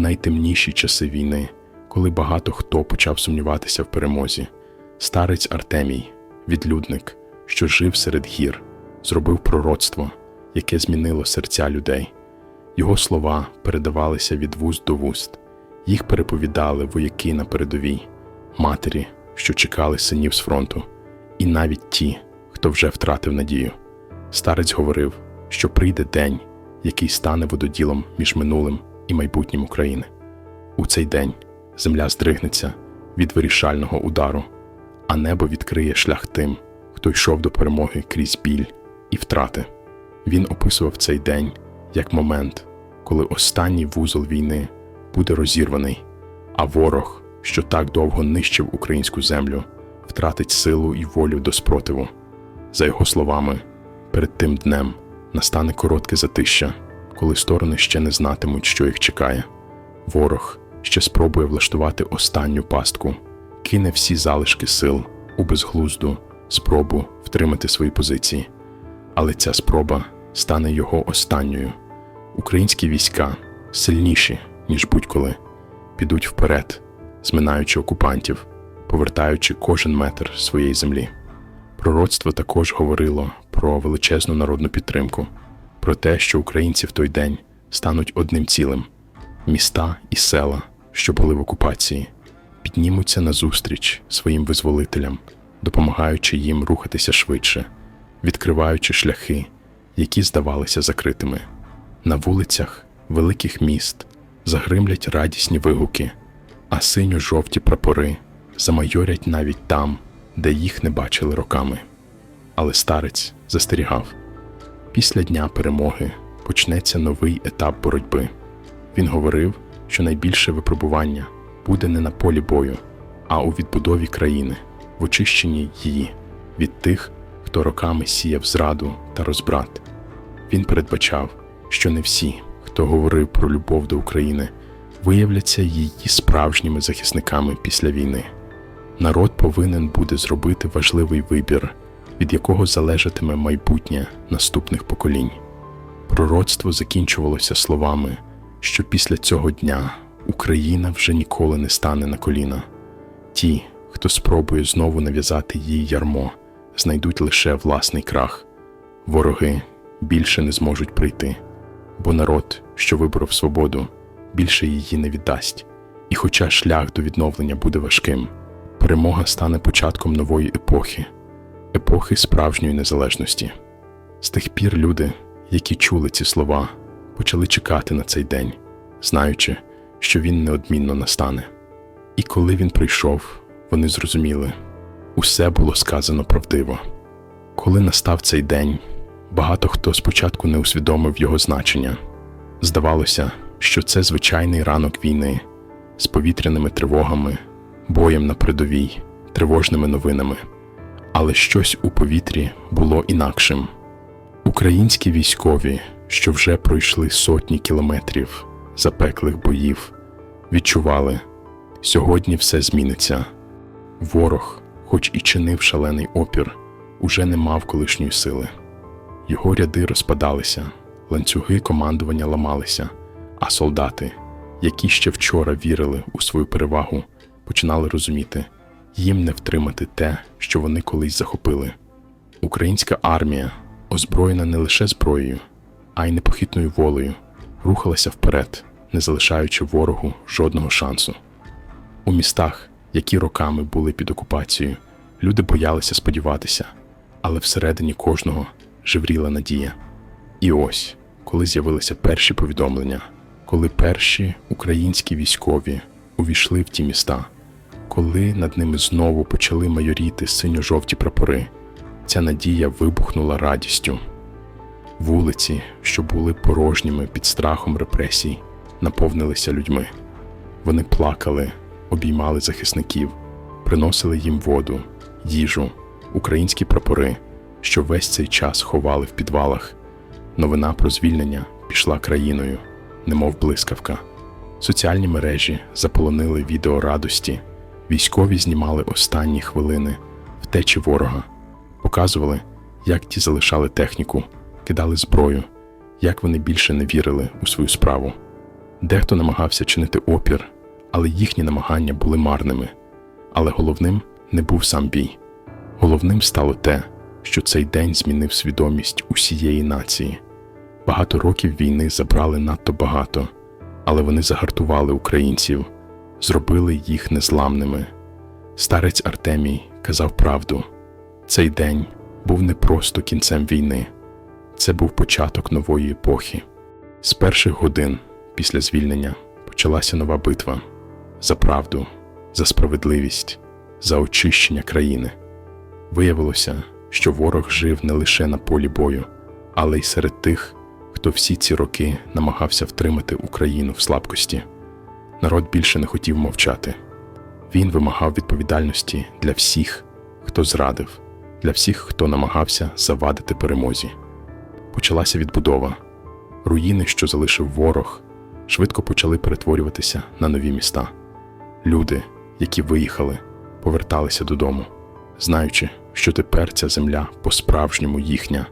найтемніші часи війни, коли багато хто почав сумніватися в перемозі, старець Артемій, відлюдник, що жив серед гір, зробив пророцтво, яке змінило серця людей. Його слова передавалися від вуст до вуст, їх переповідали вояки на передовій, матері, що чекали синів з фронту, і навіть ті, хто вже втратив надію. Старець говорив, що прийде день, який стане вододілом між минулим і майбутнім України. У цей день земля здригнеться від вирішального удару, а небо відкриє шлях тим, хто йшов до перемоги крізь біль і втрати. Він описував цей день як момент, коли останній вузол війни буде розірваний, а ворог, що так довго нищив українську землю, втратить силу і волю до спротиву. За його словами, перед тим днем настане коротке затища, коли сторони ще не знатимуть, що їх чекає. Ворог ще спробує влаштувати останню пастку, кине всі залишки сил у безглузду спробу втримати свої позиції. Але ця спроба стане його останньою. Українські війська сильніші, ніж будь-коли, підуть вперед, зминаючи окупантів, повертаючи кожен метр своєї землі. Пророцтво також говорило про величезну народну підтримку, про те, що українці в той день стануть одним цілим. Міста і села, що були в окупації, піднімуться назустріч своїм визволителям, допомагаючи їм рухатися швидше, відкриваючи шляхи, які здавалися закритими. На вулицях великих міст загримлять радісні вигуки, а синьо-жовті прапори замайорять навіть там, де їх не бачили роками. Але старець застерігав: після дня перемоги почнеться новий етап боротьби. Він говорив, що найбільше випробування буде не на полі бою, а у відбудові країни, в очищенні її від тих, хто роками сіяв зраду та розбрат. Він передбачав, що не всі, хто говорив про любов до України, виявляться її справжніми захисниками після війни. Народ повинен буде зробити важливий вибір, від якого залежатиме майбутнє наступних поколінь. Пророцтво закінчувалося словами, що після цього дня Україна вже ніколи не стане на коліна. Ті, хто спробує знову нав'язати їй ярмо, знайдуть лише власний крах. Вороги більше не зможуть прийти, бо народ, що виборов свободу, більше її не віддасть. І хоча шлях до відновлення буде важким, перемога стане початком нової епохи, епохи справжньої незалежності. З тих пір люди, які чули ці слова, почали чекати на цей день, знаючи, що він неодмінно настане. І коли він прийшов, вони зрозуміли усе було сказано правдиво. Коли настав цей день, багато хто спочатку не усвідомив його значення. Здавалося, що це звичайний ранок війни з повітряними тривогами, боєм на передовій, тривожними новинами. Але щось у повітрі було інакшим. Українські військові, що вже пройшли сотні кілометрів запеклих боїв, відчували, сьогодні все зміниться. Ворог, хоч і чинив шалений опір, уже не мав колишньої сили. Його ряди розпадалися, ланцюги командування ламалися, а солдати, які ще вчора вірили у свою перевагу, починали розуміти, їм не втримати те, що вони колись захопили. Українська армія, озброєна не лише зброєю, а й непохитною волею, рухалася вперед, не залишаючи ворогу жодного шансу. У містах, які роками були під окупацією, люди боялися сподіватися, але всередині кожного жевріла надія. І ось, коли з'явилися перші повідомлення, коли перші українські військові увійшли в ті міста, коли над ними знову почали майоріти синьо-жовті прапори, ця надія вибухнула радістю. Вулиці, що були порожніми під страхом репресій, наповнилися людьми. Вони плакали, обіймали захисників, приносили їм воду, їжу, українські прапори, що весь цей час ховали в підвалах. Новина про звільнення пішла країною, немов блискавка. Соціальні мережі заполонили відео радості, військові знімали останні хвилини втечі ворога, показували, як ті залишали техніку, кидали зброю, як вони більше не вірили у свою справу. Дехто намагався чинити опір, але їхні намагання були марними. Але головним не був сам бій. Головним стало те, що цей день змінив свідомість усієї нації. Багато років війни забрали надто багато, але вони загартували українців, зробили їх незламними. Старець Артемій казав правду: цей день був не просто кінцем війни, це був початок нової епохи. З перших годин після звільнення почалася нова битва за правду, за справедливість, за очищення країни. Виявилося, що ворог жив не лише на полі бою, але й серед тих, хто всі ці роки намагався втримати Україну в слабкості. Народ більше не хотів мовчати. Він вимагав відповідальності для всіх, хто зрадив, для всіх, хто намагався завадити перемозі. Почалася відбудова. Руїни, що залишив ворог, швидко почали перетворюватися на нові міста. Люди, які виїхали, поверталися додому, знаючи, що тепер ця земля по-справжньому їхня.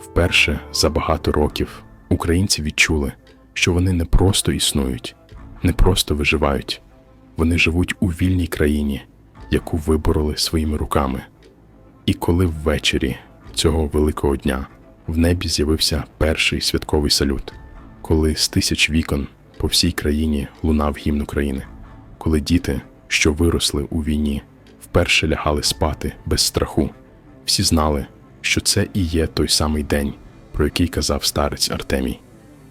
Вперше за багато років українці відчули, що вони не просто існують, не просто виживають, вони живуть у вільній країні, яку вибороли своїми руками. І коли ввечері цього великого дня в небі з'явився перший святковий салют, коли з тисяч вікон по всій країні лунав гімн України, коли діти, що виросли у війні, вперше лягали спати без страху, всі знали, що це і є той самий день, про який казав старець Артемій.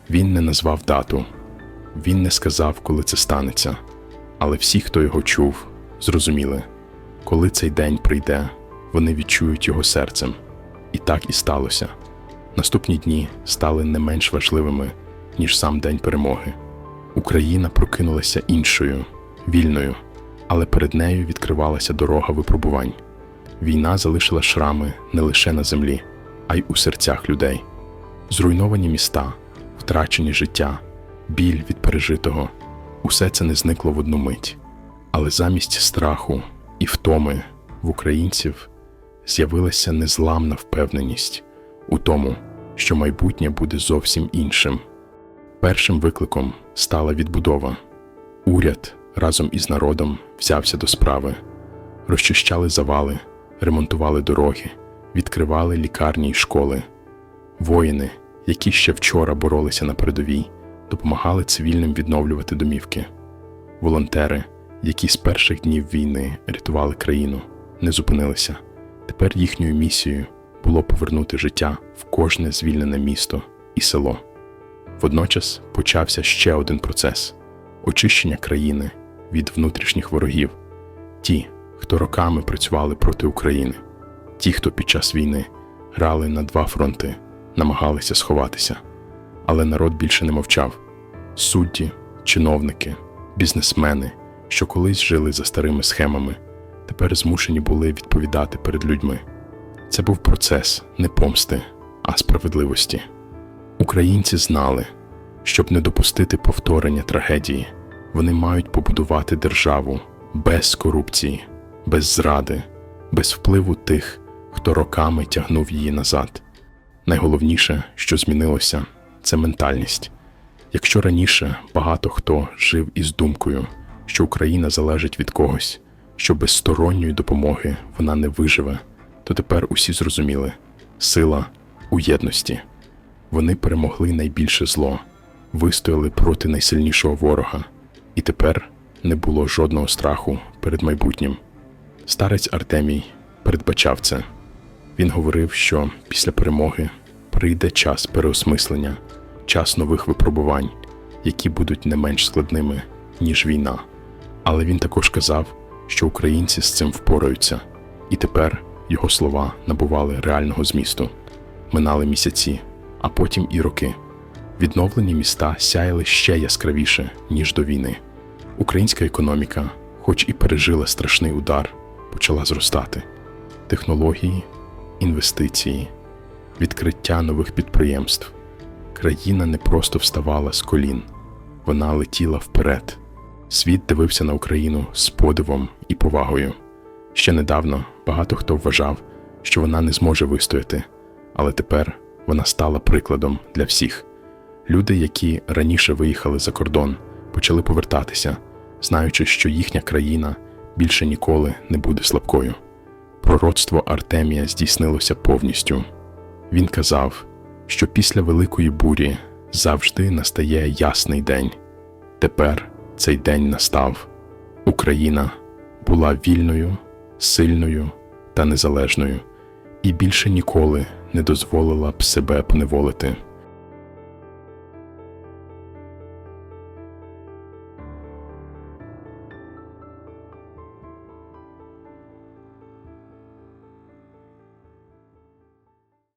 Він не назвав дату, він не сказав, коли це станеться, але всі, хто його чув, зрозуміли, коли цей день прийде, вони відчують його серцем. І так і сталося. Наступні дні стали не менш важливими, ніж сам день перемоги. Україна прокинулася іншою, вільною, але перед нею відкривалася дорога випробувань. Війна залишила шрами не лише на землі, а й у серцях людей. Зруйновані міста, втрачені життя, біль від пережитого усе це не зникло в одну мить. Але замість страху і втоми в українців з'явилася незламна впевненість у тому, що майбутнє буде зовсім іншим. Першим викликом стала відбудова. Уряд разом із народом взявся до справи, розчищали завали, ремонтували дороги, відкривали лікарні й школи. Воїни, які ще вчора боролися на передовій, допомагали цивільним відновлювати домівки. Волонтери, які з перших днів війни рятували країну, не зупинилися. Тепер їхньою місією було повернути життя в кожне звільнене місто і село. Водночас почався ще один процес очищення країни від внутрішніх ворогів, ті, хто роками працювали проти України, ті, хто під час війни грали на два фронти, намагалися сховатися. Але народ більше не мовчав. Судді, чиновники, бізнесмени, що колись жили за старими схемами, тепер змушені були відповідати перед людьми. Це був процес не помсти, а справедливості. Українці знали, щоб не допустити повторення трагедії, вони мають побудувати державу без корупції, без зради, без впливу тих, хто роками тягнув її назад. Найголовніше, що змінилося, це ментальність. Якщо раніше багато хто жив із думкою, що Україна залежить від когось, що без сторонньої допомоги вона не виживе, то тепер усі зрозуміли сила у єдності. Вони перемогли найбільше зло, вистояли проти найсильнішого ворога, і тепер не було жодного страху перед майбутнім. Старець Артемій передбачав це. Він говорив, що після перемоги прийде час переосмислення, час нових випробувань, які будуть не менш складними, ніж війна. Але він також казав, що українці з цим впораються, і тепер його слова набували реального змісту. Минали місяці, а потім і роки. Відновлені міста сяяли ще яскравіше, ніж до війни. Українська економіка, хоч і пережила страшний удар, почала зростати. Технології, інвестиції, відкриття нових підприємств. Країна не просто вставала з колін, вона летіла вперед. Світ дивився на Україну з подивом і повагою. Ще недавно багато хто вважав, що вона не зможе вистояти, але тепер вона стала прикладом для всіх. Люди, які раніше виїхали за кордон, почали повертатися, знаючи, що їхня країна більше ніколи не буде слабкою. Пророцтво Артемія здійснилося повністю. Він казав, що після великої бурі завжди настає ясний день. Тепер цей день настав. Україна була вільною, сильною та незалежною і більше ніколи не дозволила б себе поневолити.